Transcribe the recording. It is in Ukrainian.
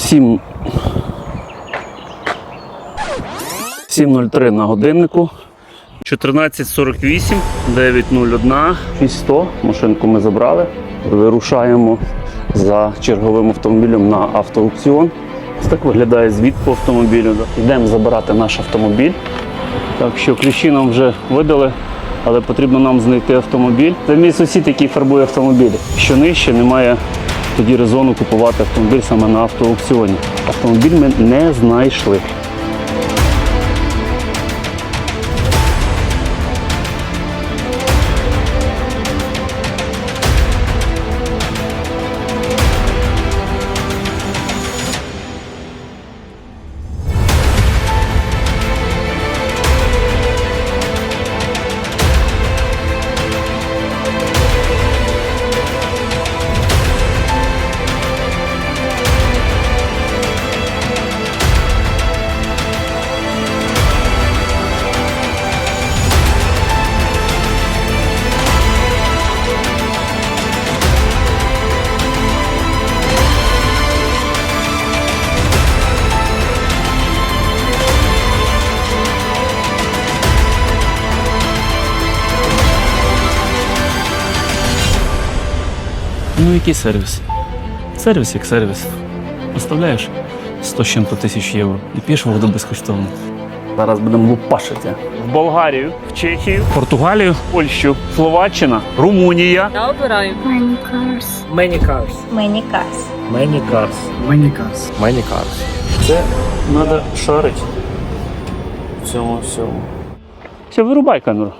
7 7.03 на годиннику. 14.48, 9.01, 6100. Машинку ми забрали. Вирушаємо за черговим автомобілем на автоаукціон. Ось так виглядає звіт по автомобілю. Йдемо забирати наш автомобіль. Так що ключі нам вже видали, але потрібно нам знайти автомобіль. Це мій сусід, який фарбує автомобілі. Що нижче, немає тоді резону купувати автомобіль саме на автоаукціоні. Автомобіль ми не знайшли. Ну який сервіс? Сервіс як сервіс. Оставляєш 100 з чим-то тисяч євро і п'єш воду безкоштовно. Зараз будемо лупашити. В Болгарію, в Чехію, Португалію, Польщу, Словаччина, Румунія. Я обираю. Many cars. Many cars. Many cars. Many cars. Many cars. Many cars. Це треба шарити в цьому всьому. Все, вирубай камеру.